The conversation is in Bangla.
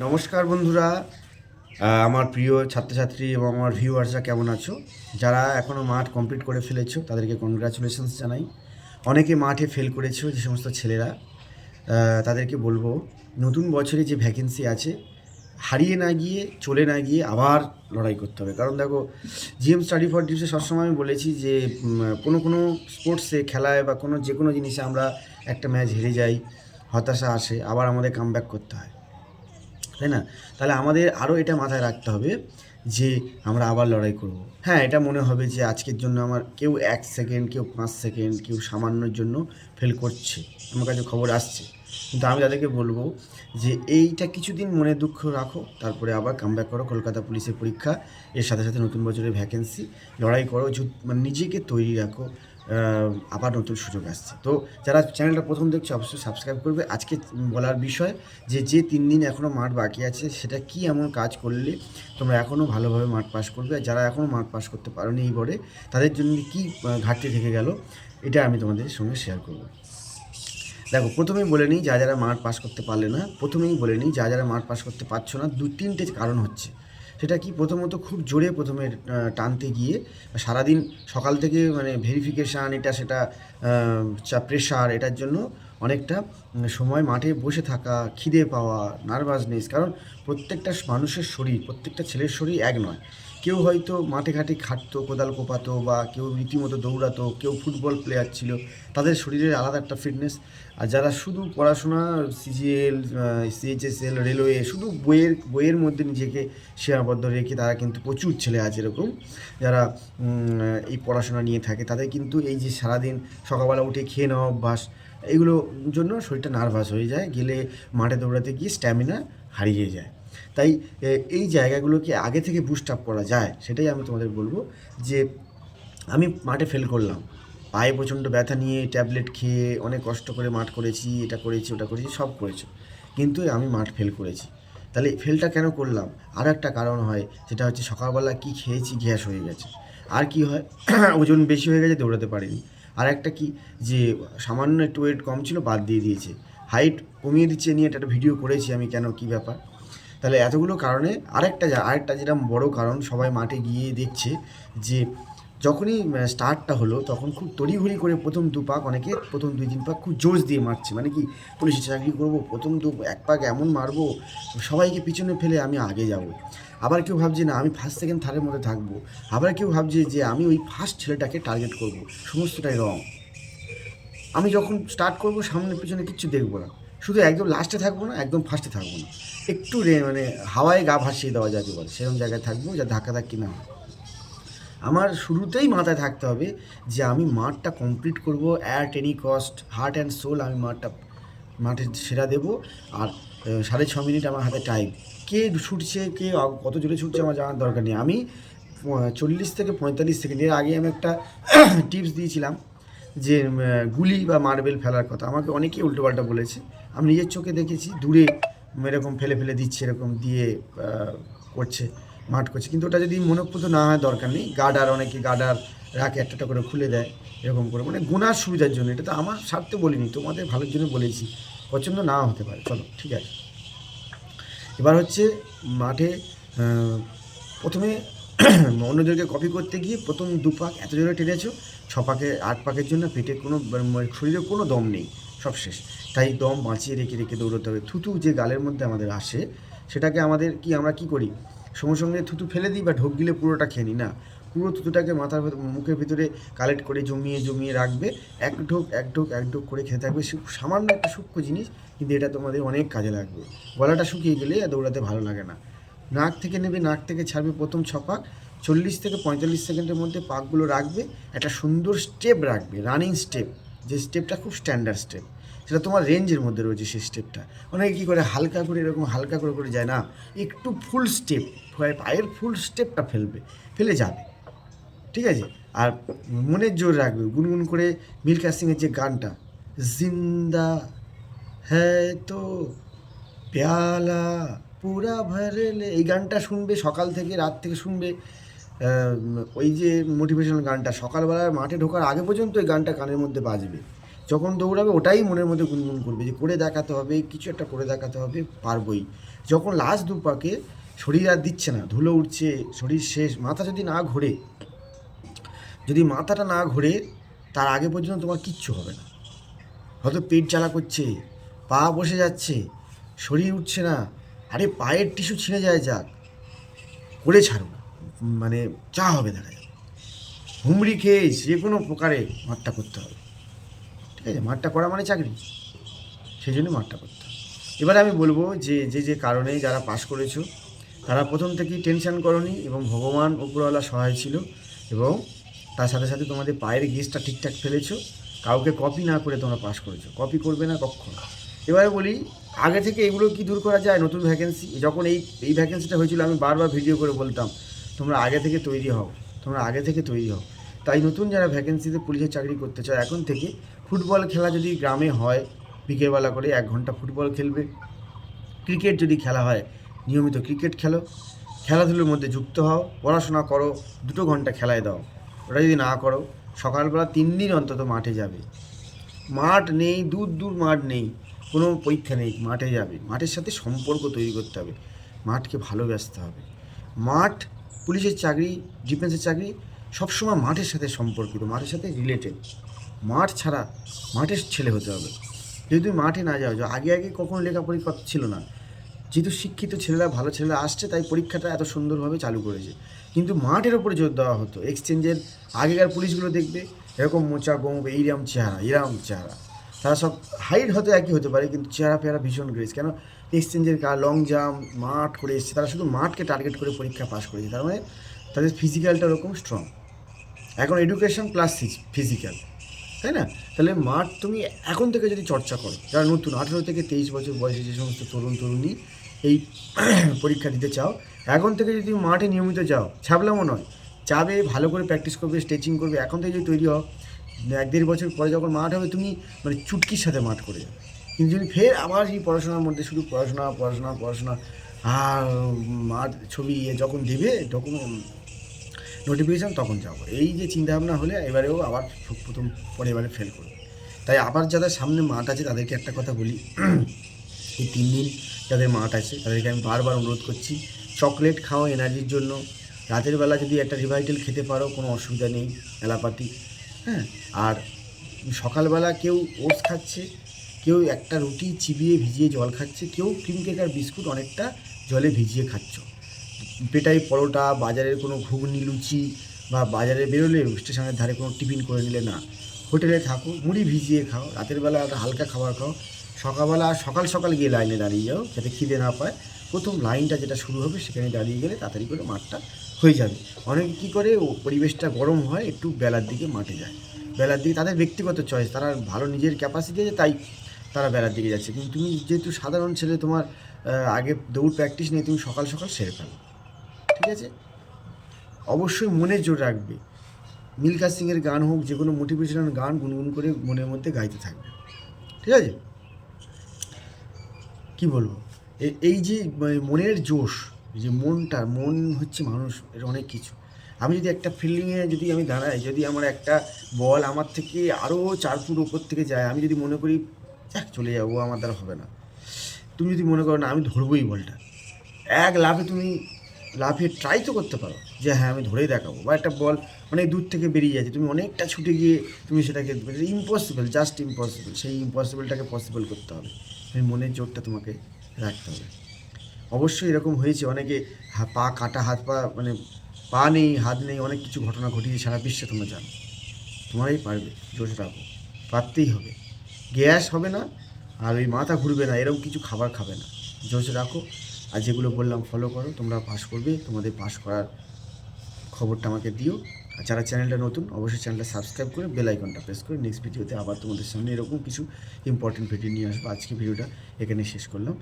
নমস্কার বন্ধুরা। আমার প্রিয় ছাত্রছাত্রী এবং আমার ভিউয়ার্সরা কেমন আছো? যারা এখনও মাঠ কমপ্লিট করে ফেলেছো, তাদেরকে কনগ্রাচুলেশনস জানাই। অনেকে মাঠে ফেল করেছ যে সমস্ত ছেলেরা। তাদেরকে বলব, নতুন বছরে যে ভ্যাকেন্সি আছে, হারিয়ে না গিয়ে, চলে না গিয়ে আবার লড়াই করতে হবে। কারণ দেখো জিএম স্টাডি ফর ডিউসে সবসময় আমি বলেছি যে কোনো কোনো স্পোর্টসে খেলায় বা কোনো যে কোনো জিনিসে আমরা একটা ম্যাচ হেরে যাই, হতাশা আসে, আবার আমাদের কামব্যাক করতে হয়। তাই না? তাহলে আমাদের আরও এটা মাথায় রাখতে হবে যে আমরা আবার লড়াই করব। হ্যাঁ এটা মনে হবে যে আজকের জন্য আমার কেউ এক সেকেন্ড কেউ পাঁচ সেকেন্ড কেউ সামান্যর জন্য ফেল করছে। আমার কাছে খবর আসছে। কিন্তু আমি তাদেরকে বলব যে এইটা কিছুদিন মনে দুঃখ রাখো, তারপরে আবার কামব্যাক করো। কলকাতা পুলিশের পরীক্ষা, এর সাথে সাথে নতুন বছরের ভ্যাকেন্সি লড়াই করো মানে নিজেকে তৈরি রাখো। আবার নতুন সুযোগ আসছে। তো যারা চ্যানেলটা প্রথম দেখছ, অবশ্যই সাবস্ক্রাইব করবে। আজকে বলার বিষয় যে যে তিন দিন এখনও মাঠ বাকি আছে, সেটা কি এমন কাজ করলে তোমরা এখনও ভালোভাবে মাঠ পাস করবে? আর যারা এখনও মাঠ পাস করতে পারোনি এই বোর্ডে তাদের জন্য কি ঘাটতি থেকে গেল? এটা আমি তোমাদের সঙ্গে শেয়ার করব। দেখো, প্রথমেই বলে নিই যা যারা মাঠ পাস করতে পারলে না, প্রথমেই বলে নিই যা যারা মাঠ পাস করতে পারছ না দু তিনটে কারণ হচ্ছে। সেটা কি প্রথমত খুব জোরে প্রথমে টানতে গিয়ে সারাদিন সকাল থেকে মানে ভেরিফিকেশান এটা সেটা প্রেশার এটার জন্য অনেকটা সময় মাঠে বসে থাকা, খিদে পাওয়া নার্ভাসনেস কারণ প্রত্যেকটা মানুষের শরীর, প্রত্যেকটা ছেলের শরীর এক নয়। কেউ হয়তো মাঠে ঘাটে খাটতো, কোদাল কোপাতো বা কেউ রীতিমতো দৌড়াতো, কেউ ফুটবল প্লেয়ার ছিল, তাদের শরীরের আলাদা একটা ফিটনেস আর যারা শুধু পড়াশোনা সিজিএল সিএইচএসএল রেলওয়ে শুধু বইয়ের বইয়ের মধ্যে নিজেকে সীমাবদ্ধ রেখে তারা কিন্তু প্রচুর ছেলে আছে এরকম। যারা এই পড়াশোনা নিয়ে থাকে, তাদের কিন্তু এই যে সারাদিন সকালবেলা উঠে খেয়ে নেওয়া অভ্যাস এগুলোর জন্য শরীরটা নার্ভাস হয়ে যায়, গেলে মাঠে দৌড়াতে গিয়ে স্ট্যামিনা হারিয়ে যায়। তাই এই জায়গাগুলোকে আগে থেকে বুস্ট আপ করা যায়, সেটাই আমি তোমাদের বলব যে, আমি মাঠে ফেল করলাম। পায়ে প্রচণ্ড ব্যথা নিয়ে ট্যাবলেট খেয়ে অনেক কষ্ট করে মাঠ করেছি, এটা করেছি, ওটা করেছি, সব করেছি। কিন্তু আমি মাঠ ফেল করেছি। তাহলে ফেলটা কেন করলাম? আর একটা কারণ হয়, সেটা হচ্ছে সকালবেলা কি খেয়েছি, গ্যাস হয়ে গেছে। আর কি হয়, ওজন বেশি হয়ে গেছে, দৌড়াতে পারিনি। আর একটা কি, যে, সামান্য একটু ওয়েট কম ছিল, বাদ দিয়ে দিয়েছে। হাইট কমিয়ে দিচ্ছে, নিয়ে একটা ভিডিও করেছি আমি কেন, কি ব্যাপার? তাহলে এতগুলো কারণে আরেকটা আরেকটা যেটা বড় কারণ সবাই মাঠে গিয়ে দেখছে যে যখনই স্টার্টটা হলো তখন খুব তড়িঘড়ি করে প্রথম দু পাক অনেকে প্রথম দুই তিন পাক খুব জোশ দিয়ে মারছে। মানে কি পুলিশের চাকরি করব, প্রথম দু এক পাক এমন মারবো, সবাইকে পিছনে ফেলে আমি আগে যাব। আবার কেউ ভাবছে, না, আমি ফার্স্ট সেকেন্ড থার্ডের মধ্যে থাকব। আবার কেউ ভাবছে যে, আমি ওই ফার্স্ট ছেলেটাকে টার্গেট করব। সমস্তটাই রং আমি যখন স্টার্ট করব, সামনে পিছনে কিচ্ছু দেখব না। শুধু একদম লাস্টে থাকব না, একদম ফার্স্টে থাকব না। একটু মানে হাওয়ায় গা ভাসিয়ে দেওয়া যাকে বলে, সেরকম জায়গায় থাকব যা ধাক্কা ধাক্কি না আমার শুরুতেই মাথায় থাকতে হবে যে আমি মাঠটা কমপ্লিট করব at any cost heart and soul আমি মাঠটা মাঠে সেরা দেবো। আর সাড়ে ছ মিনিট আমার হাতে টাইম কে ছুটছে, কে কত জোরে ছুটছে আমার জানার দরকার নেই। আমি চল্লিশ থেকে পঁয়তাল্লিশ সেকেন্ড এর আগে আমি একটা টিপস দিয়েছিলাম যে গুলি বা মার্বেল ফেলার কথা। আমাকে অনেকেই উল্টোপাল্টা বলেছে। আমি নিজের চোখে দেখেছি, দূরে এরকম ফেলে ফেলে দিচ্ছে, এরকম দিয়ে করছে, মাঠ করছে। কিন্তু ওটা যদি মনোপুত না হয়, দরকার নেই। গার্ডার, অনেকে গার্ডার রাখে, একটা করে খুলে দেয়, এরকম করে। মানে গুনার সুবিধার জন্য। এটা তো আমার স্বার্থে বলিনি, তোমাদের ভালোর জন্য বলেছি। পছন্দ না হতে পারে। চলো, ঠিক আছে। এবার হচ্ছে মাঠে প্রথমে অন্যদেরকে কপি করতে গিয়ে প্রথম দু পাক এত জোরে টেনেছো ছ পাকে আট পাকের জন্য পেটে কোনো মানে শরীরে কোনো দম নেই। সব শেষ। তাই দম বাঁচিয়ে রেখে রেখে দৌড়তে হবে। থুতু যে গালের মধ্যে আমাদের আসে, সেটাকে আমাদের কি, আমরা কি করি? সঙ্গে সঙ্গে থুতু ফেলে দিই বা ঢোক গিলে পুরোটা খেয়ে নিই, না? পুরো থুতুটাকে মাথার মুখের ভিতরে কালেক্ট করে জমিয়ে জমিয়ে রাখবে। এক ঢোক এক ঢোক এক ঢোক করে খেতে থাকবে। সামান্য একটা সূক্ষ্ম জিনিস, কিন্তু এটা তোমাদের অনেক কাজে লাগবে। গলাটা শুকিয়ে গেলে দৌড়াতে ভালো লাগে না। নাক থেকে নেবে, নাক থেকে ছাড়বে প্রথম ছ পাক। চল্লিশ থেকে পঁয়তাল্লিশ সেকেন্ডের মধ্যে পাকগুলো রাখবে। একটা সুন্দর স্টেপ রাখবে, রানিং স্টেপ। যে স্টেপটা খুব স্ট্যান্ডার্ড স্টেপ সেটা তোমার রেঞ্জের মধ্যে রয়েছে সেই স্টেপটা অনেকে কী করে, হালকা করে এরকম হালকা করে করে যায় না, একটু ফুল স্টেপ পায়ের ফুল স্টেপটা ফেলবে, ফেলে যাবে। ঠিক আছে? আর মনের জোর রাখবে, গুনগুন করে মিল্কা সিংয়ের যে গানটা, জিন্দা হ্যাঁ তো প্যালা, পুরা ভরলে এই গানটা শুনবে সকাল থেকে রাত থেকে শুনবে। ওই যে মোটিভেশনাল গানটা সকালবেলা মাঠে ঢোকার আগে পর্যন্ত ওই গানটা কানের মধ্যে বাজবে। যখন দৌড়াবে, ওটাই মনের মধ্যে গুনগুন করবে যে, করে দেখাতে হবে, কিছু একটা করে দেখাতে হবে, পারবই। যখন লাস্ট দু পাকে শরীর আর দিচ্ছে না, ধুলো উঠছে, শরীর শেষ, মাথা যদি না ঘোরে, যদি মাথাটা না ঘোরে, তার আগে পর্যন্ত তোমার কিচ্ছু হবে না। হয়তো পেট জ্বালা করছে, পা বসে যাচ্ছে, শরীর উঠছে না, আরে পায়ের টিস্যু ছিঁড়ে যায় যাক, করে ছাড়ো। মানে যা হবে দেখা যাবে হুমড়ি খেয়ে যে কোনো প্রকারে মাঠটা করতে হবে। ঠিক আছে, মাঠটা করা মানে চাকরি। সেই জন্য মাঠটা করতে হবে। এবারে আমি বলব যে যে যে কারণে যারা পাশ করেছ, তারা প্রথম থেকেই টেনশন করনি এবং ভগবান উপরওয়ালা সহায় ছিল এবং তার সাথে সাথে তোমাদের পায়ের গেজটা ঠিকঠাক ফেলেছো। কাউকে কপি না করে তোমরা পাস করেছ। কপি করবে না কখনো। এবারে বলি, আগে থেকে এগুলো কি দূর করা যায় নতুন ভ্যাকেন্সি যখন এই এই ভ্যাকেন্সিটা হয়েছিল, আমি বারবার ভিডিও করে বলতাম তোমরা আগে থেকে তৈরি হও, তোমরা আগে থেকে তৈরি হও। তাই নতুন যারা ভ্যাকেন্সিতে পুলিশের চাকরি করতে চায় এখন থেকে ফুটবল খেলা যদি গ্রামে হয়, বিকেলবেলা করে এক ঘণ্টা ফুটবল খেলবে। ক্রিকেট যদি খেলা হয়, নিয়মিত ক্রিকেট খেলো। খেলাধুলোর মধ্যে যুক্ত হও, পড়াশোনা করো, দুটো ঘণ্টা খেলায় দাও। ওটা যদি না করো, সকালবেলা তিন দিন অন্তত মাঠে যাবে। মাঠ নেই, দূর দূর মাঠ নেই, কোনো পরীক্ষা নেই, মাঠে যাবে। মাঠের সাথে সম্পর্ক তৈরি করতে হবে। মাঠকে ভালোবাসতে হবে। মাঠ পুলিশের চাকরি ডিফেন্সের চাকরি সবসময় মাঠের সাথে সম্পর্কিত, মাঠের সাথে রিলেটেড মাঠ ছাড়া মাঠের ছেলে হতে হবে। যদি তুমি মাঠে না যাও আগে আগে কখনো লেখাপড়ি ছিল না। যেহেতু শিক্ষিত ছেলেরা, ভালো ছেলেরা আসছে, তাই পরীক্ষাটা এত সুন্দরভাবে চালু করেছে। কিন্তু মাঠের ওপরে জোর দেওয়া হতো। এক্সচেঞ্জের আগেকার পুলিশগুলো দেখবে, এরকম মোচা গোমব এইরকম চেহারা এরকম চেহারা। তারা সব হাইট হয়তো একই হতে পারে, কিন্তু চেহারা ফেহারা ভীষণ গ্রেস কেন? এক্সচেঞ্জের লং জাম্প মাঠ করে এসছে। তারা শুধু মাঠকে টার্গেট করে পরীক্ষা পাস করেছে। তার মানে তাদের ফিজিক্যালটা ওরকম স্ট্রং এখন এডুকেশন প্লাস ফিজিক্যাল তাই না? তাহলে মাঠ তুমি এখন থেকে যদি চর্চা করো, যারা নতুন, আঠেরো থেকে তেইশ বছর বয়সে যে সমস্ত তরুণ, তরুণী এই পরীক্ষা দিতে চাও, এখন থেকে যদি তুমি মাঠে নিয়মিত যাও, ছাবলামও নয়। যাবে ভালো করে প্র্যাকটিস করবে স্ট্রেচিং করবে। এখন থেকে যদি তৈরি হও, এক দেড় বছর পরে যখন মাঠ হবে, তুমি মানে চুটকির সাথে মাঠ করে যাবে। কিন্তু যদি ফের আবার এই পড়াশোনার মধ্যে শুধু পড়াশোনা পড়াশোনা পড়াশোনা। আর মাঠ ছবি ইয়ে যখন দেবে, তখন নোটিফিকেশান তখন যাব। এই যে চিন্তাভাবনা হলে এবারেও আবার প্রথম পরে এবারে ফেল করবে। তাই আবার যাদের সামনে মাঠ আছে, তাদেরকে একটা কথা বলি। এই তিন দিন যাদের মাঠ আছে, তাদেরকে আমি বারবার অনুরোধ করছি চকলেট খাও এনার্জির জন্য। রাতের বেলা যদি একটা রিভাইটাল খেতে পারো, কোনো অসুবিধা নেই, এলাপাতি। হ্যাঁ আর সকালবেলা কেউ ওটস খাচ্ছে কেউ একটা রুটি চিবিয়ে ভিজিয়ে জল খাচ্ছে, কেউ ক্রিম কেক আর বিস্কুট অনেকটা জলে ভিজিয়ে খাচ্ছ। পেটাই পরোটা, বাজারের কোনো ঘুগনি, লুচি বা বাজারে বেরোলে স্টেশনের ধারে কোনো টিফিন করে নিলে না। হোটেলে থাকো, মুড়ি ভিজিয়ে খাও, রাতের বেলা একটা হালকা খাবার খাও, সকালবেলা সকাল সকাল গিয়ে লাইনে দাঁড়িয়ে যাও, যাতে খিদে না পায়। প্রথম লাইনটা যেটা শুরু হবে সেখানে দাঁড়িয়ে গেলে তাড়াতাড়ি করে মাঠটা হয়ে যাবে। অনেকে কী করে, ও পরিবেশটা গরম হয়, একটু বেলার দিকে মাঠে যায়। বেলার দিকে তাদের ব্যক্তিগত চয়েস তারা ভালো নিজের ক্যাপাসিটি আছে, তাই তারা বেড়ার দিকে যাচ্ছে। কিন্তু তুমি যেহেতু সাধারণ ছেলে, তোমার আগে দৌড় প্র্যাকটিস নেই, তুমি সকাল সকাল সেরে ফেলো। ঠিক আছে? অবশ্যই মনে জোর রাখবে। মিল্কা সিংয়ের গান হোক যে কোনো মোটিভেশনাল গান গুনগুন করে মনের মধ্যে গাইতে থাকবে। ঠিক আছে? কি বলব? এই যে মানে মনের জোশ, যে মনটা, মন হচ্ছে মানুষ, এর অনেক কিছু। আমি যদি একটা ফিল্ডিংয়ে যদি আমি দাঁড়াই, যদি আমার একটা বল আমার থেকে আরও চার ফুট উপর থেকে যায়, আমি যদি মনে করি যাক চলে যাব আমার দ্বারা হবে না। তুমি যদি মনে করো না, আমি ধরবোই বলটা। এক লাফে তুমি লাফিয়ে ট্রাই তো করতে পারো যে হ্যাঁ আমি ধরেই দেখাবো। বা একটা বল অনেক দূর থেকে বেরিয়ে যাচ্ছে, তুমি অনেকটা ছুটে গিয়ে তুমি সেটাকে ইম্পসিবল জাস্ট ইম্পসিবল সেই ইম্পসিবলটাকে পসিবল করতে হবে। সেই মনের জোরটা তোমাকে রাখতে হবে। অবশ্যই এরকম হয়েছে, অনেকে পা কাটা, হাত পা মানে পা নেই, হাত নেই, অনেক কিছু ঘটনা ঘটিয়ে সারা বিশ্বে তোমরা জানো। তোমারই পারবে জোর রাখো, পারতেই হবে। গ্যাস হবে না, আর ওই মাথা ঘুরবে না, এরকম কিছু খাবার খাবে না। জোশ রাখো, আর যেগুলো বললাম ফলো করো, তোমরা পাস করবে, তোমাদের পাস করার খবরটা আমাকে দিও। আর যারা চ্যানেলটা নতুন, অবশ্যই চ্যানেলটা সাবস্ক্রাইব করে বেল আইকনটা প্রেস করে নেক্সট ভিডিওতে আবার তোমাদের সামনে এরকম কিছু ইম্পর্টেন্ট ভিডিও নিয়ে আসব। আজকে ভিডিওটা এখানে শেষ করলাম।